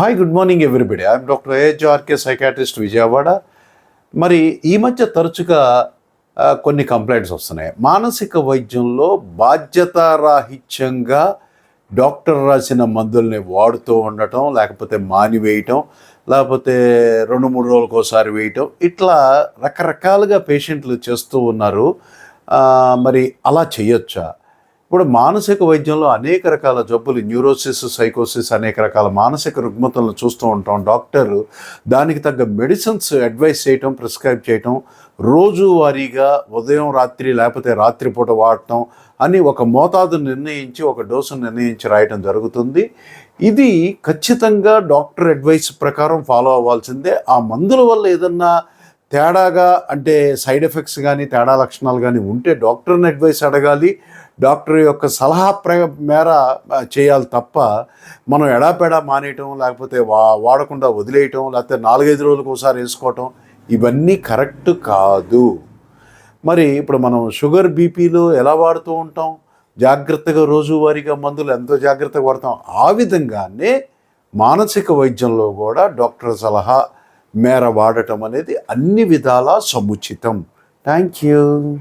Hi good morning everybody I'm doctor AHRK psychiatrist Vijayawada మరి ఈ మధ్య తరచుగా కొన్ని కంప్లైంట్స్ వస్తున్నాయి. మానసిక వైద్యంలో బాధ్యతారాహిత్యంగా డాక్టర్ రాసిన మందుల్ని వాడుతూ ఉండటం లేకపోతే మానివేయటం లేకపోతే రెండు మూడు రోజులకు ఒకసారి వేయటం ఇట్లా రకరకాలుగా పేషెంట్లు చేస్తూ ఉన్నారు. మరి అలా చేయొచ్చా? ఇప్పుడు మానసిక వైద్యంలో అనేక రకాల జబ్బులు న్యూరోసిస్ సైకోసిస్ అనేక రకాల మానసిక రుగ్మతలను చూస్తూ ఉంటాం. డాక్టర్ దానికి తగ్గ మెడిసిన్స్ అడ్వైస్ చేయటం ప్రిస్క్రైబ్ చేయటం రోజువారీగా ఉదయం రాత్రి లేకపోతే రాత్రిపూట వాడటం అని ఒక మోతాదు నిర్ణయించి ఒక డోసు నిర్ణయించి రాయటం జరుగుతుంది. ఇది ఖచ్చితంగా డాక్టర్ అడ్వైస్ ప్రకారం ఫాలో అవ్వాల్సిందే. ఆ మందుల వల్ల ఏదన్నా తేడాగా అంటే సైడ్ ఎఫెక్ట్స్ కానీ తేడా లక్షణాలు కానీ ఉంటే డాక్టర్ని అడ్వైస్ అడగాలి. డాక్టర్ యొక్క సలహా ప్ర మేర చేయాలి తప్ప మనం ఎడాపెడా మానేయటం లేకపోతే వా వాడకుండా వదిలేయటం లేకపోతే నాలుగైదు రోజులకు ఒకసారి వేసుకోవటం ఇవన్నీ కరెక్ట్ కాదు. మరి ఇప్పుడు మనం షుగర్ బీపీలో ఎలా వాడుతూ ఉంటాం? జాగ్రత్తగా రోజువారీగా మందులు ఎంతో జాగ్రత్తగా వాడతాం. ఆ విధంగానే మానసిక వైద్యంలో కూడా డాక్టర్ సలహా మేర వాడటం అనేది అన్ని విధాలా సముచితం. Thank you.